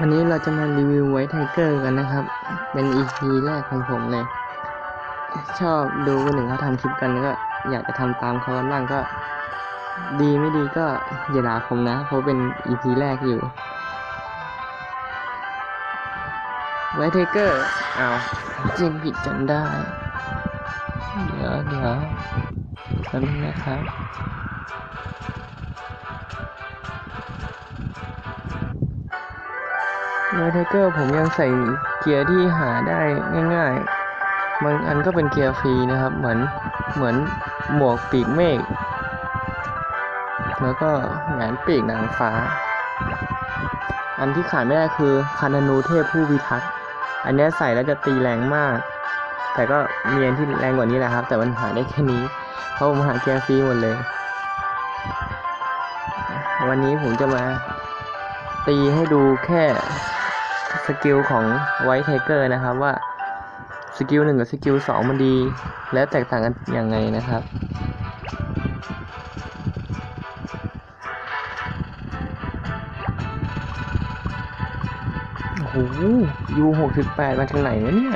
วันนี้เราจะมารีวิวไวท์ไทเกอร์กันนะครับ เป็น EP แรกของผมเลย ชอบดูคนหนึ่งเขาทำคลิปกันก็ อยากจะทำตามเขาบ้างก็ ดีไม่ดีก็อย่าด่าผมนะ เพราะเป็น EP แรกอยู่ไวท์ไทเกอร์เอาจริงผิดจนได้ เดี๋ยวเดี๋ยวแป๊บนึงนะครับ โนไทเกอร์ผมยังใส่เกียร์ที่หาได้ง่ายๆบางอันก็เป็นเกียร์ฟรีนะครับ เหมือนเหมือนหมวกปีกเมฆแล้วก็แหวนปีกนางฟ้า อันที่ขาดไม่ได้คือคานานูเทพผู้พิทักษ์อันนี้ใส่แล้วจะตีแรงมาก แต่ก็มีอันที่แรงกว่านี้แหละครับ แต่มันหาได้แค่นี้ เพราะผมหาเกียร์ฟรีหมดเลย วันนี้ผมจะมาตีให้ดูแค่ สกิลของไวท์ไทเกอร์นะครับว่าสกิลหนึ่งกับสกิลสองมันดี และแตกต่างกันยังไงนะครับ โอ้โหยูหกสิบแปดมาจากไหนวะเนี่ย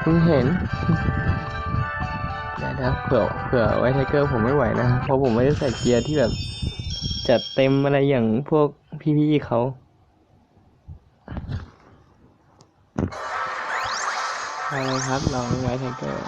เพิ่งเห็นเดี๋ยวนะเผื่อเผื่อไวท์ไทเกอร์ผมไม่ไหวนะ เพราะผมไม่ได้ใส่เกียร์ที่แบบจัดเต็มอะไรอย่างพวกพี่ๆเขา ไปเลยครับลองไว้ไทเกอร์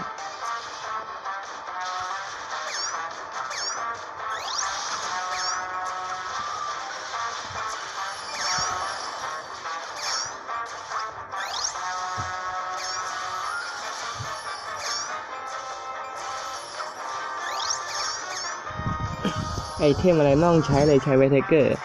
ไอเทมอะไรไม่ต้องใช้เลยใช้ไวท์ไทเกอร์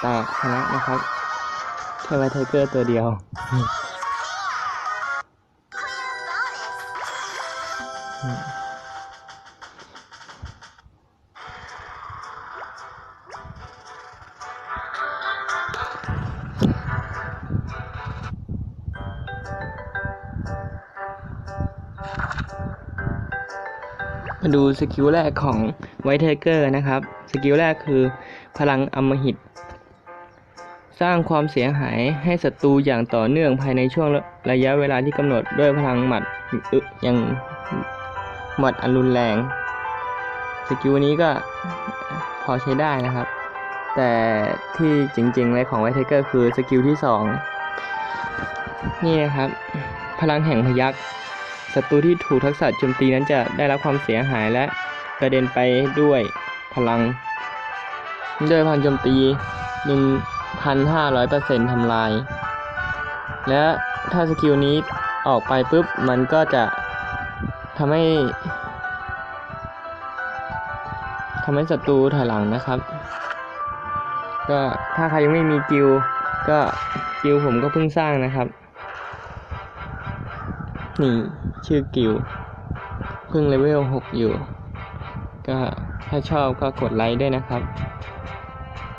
แตกชนะนะครับแค่ไวไทเกอร์ตัวเดียว มาดูสกิลแรกของไวท์ไทเกอร์นะครับ สกิลแรกคือพลังอมหิต สร้างความเสียหายให้ศัตรูอย่างต่อเนื่องภายในช่วงระยะเวลาที่กำหนดด้วยพลังหมัดอย่างหมัดอันรุนแรงสกิลนี้ก็พอใช้ได้นะครับ แต่ที่จริงๆเลยของไวท์ไทเกอร์คือสกิลที่สองนี่นะครับ พลังแห่งพยักศัตรูที่ถูกทักษะโจมตีนั้นจะได้รับความเสียหายและกระเด็นไปด้วยพลัง ด้วยพลังโจมตีนึง 1,500%ทำลาย และถ้าสกิลนี้ออกไปปุ๊บ มันก็จะทำให้ทำให้ศัตรูถอยหลังนะครับ ก็ถ้าใครยังไม่มีกิลก็กิลผมก็เพิ่งสร้างนะครับ นี่ชื่อกิวเพิ่งเลเวล6อยู่ ก็ถ้าชอบก็กดไลค์ด้วยนะครับ